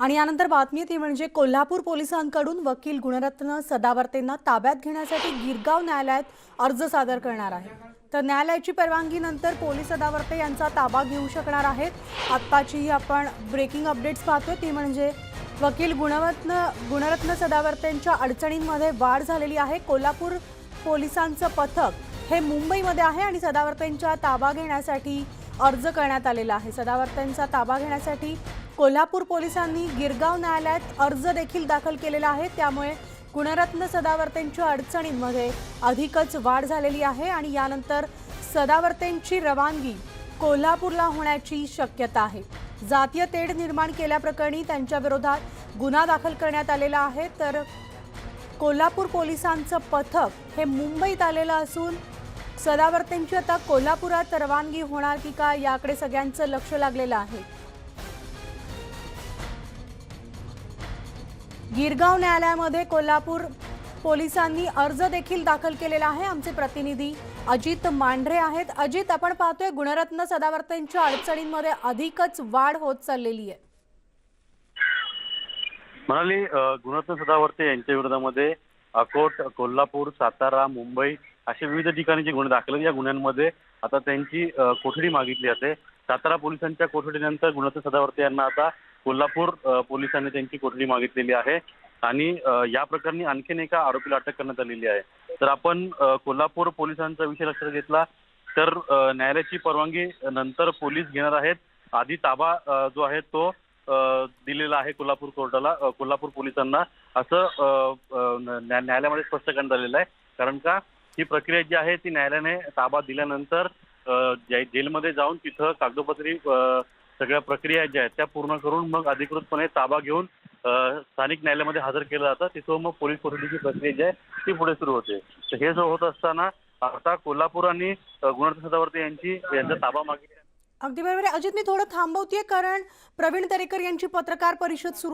आणि यानंतर बातमी ती म्हणजे कोल्हापूर पोलिसांकडून वकील गुणरत्न सदावर्तेंना ताब्यात घेण्यासाठी गिरगाव न्यायालयात अर्ज सादर करणार आहे. तर न्यायालयाची परवानगीनंतर पोलीस सदावर्ते यांचा ताबा घेऊ शकणार आहेत. आत्ताचीही आपण ब्रेकिंग अपडेट्स पाहतोय. ती म्हणजे वकील गुणरत्न गुणरत्न सदावर्तेंच्या अडचणींमध्ये वाढ झालेली आहे. कोल्हापूर पोलिसांचं पथक हे मुंबईमध्ये आहे आणि सदावर्तेंच्या ताबा घेण्यासाठी अर्ज करण्यात आलेला आहे. सदावर्तेंचा ताबा घेण्यासाठी कोल्हापूर पोलिसांनी गिरगाव न्यायालयात अर्ज देखील दाखल केलेला आहे. त्यामुळे गुणरत्न सदावर्तेंच्या अडचणींमध्ये अधिकच वाढ झालेली आहे आणि यानंतर सदावर्तेंची रवानगी कोल्हापूरला होण्याची शक्यता आहे. जातीय तेढ निर्माण केल्याप्रकरणी त्यांच्या विरोधात गुन्हा दाखल करण्यात आलेला आहे. तर कोल्हापूर पोलिसांचं पथक हे मुंबईत आलेलं असून सदावर्तेंची आता कोल्हापुरात रवानगी होणार की का याकडे सगळ्यांचं लक्ष लागलेलं आहे. गिरगाव न्यायालयामध्ये कोल्हापूर पोलिसांनी अर्ज देखील दाखल केलेला आहे. आमचे प्रतिनिधी अजित मांढरे आहेत. अजित आपण पाहतोय गुणरत्न सदावर्तेंच्या अडचणींमध्ये अधिकच वाढ होत चाललेली आहे. म्हणाली गुणरत्न सदावर्ते यांच्या विरोधामध्ये अकोट कोल्हापूर सातारा मुंबई असे विविध ठिकाणी जे गुन्हे दाखल या गुन्ह्यांमध्ये आता त्यांची कोठडी मागितली जाते. सातारा पोलिसांच्या कोठडीनंतर गुणरत्न सदावर्ते यांना आता कोल्हापूर पोलिसांनी त्यांची कोठडी मागितलेली आहे आणि या प्रकरणी आणखीन एका आरोपीला अटक करण्यात आलेली आहे. तर आपण कोल्हापूर पोलिसांचा विषय लक्षात घेतला तर न्यायालयाची परवानगी नंतर पोलीस घेणार आहेत. आधी ताबा जो आहे तो दिलेला आहे कोल्हापूर कोर्टाला कोल्हापूर पोलिसांना. असं न्यायालयामध्ये स्पष्ट करण्यात आलेलं आहे. कारण का ही प्रक्रिया जी आहे ती न्यायालयाने ताबा दिल्यानंतर जे- जेलमध्ये जाऊन तिथं कागदोपत्री सगळ्या प्रक्रिया ज्या आहेत त्या पूर्ण करून मग अधिकृतपणे ताबा घेऊन स्थानिक न्यायालयामध्ये हजर केलं जातं. तिथं मग पोलीस कोठडीची प्रक्रिया जी आहे ती पुढे सुरू होते. तर हे जो होत असताना आता कोल्हापूर आणि अ, सदावर्ते यांची यांचा ताबा मागे अगदी बरोबर अजित मी थोडं थांबवतेय कारण प्रवीण दरेकर यांची पत्रकार परिषद सुरू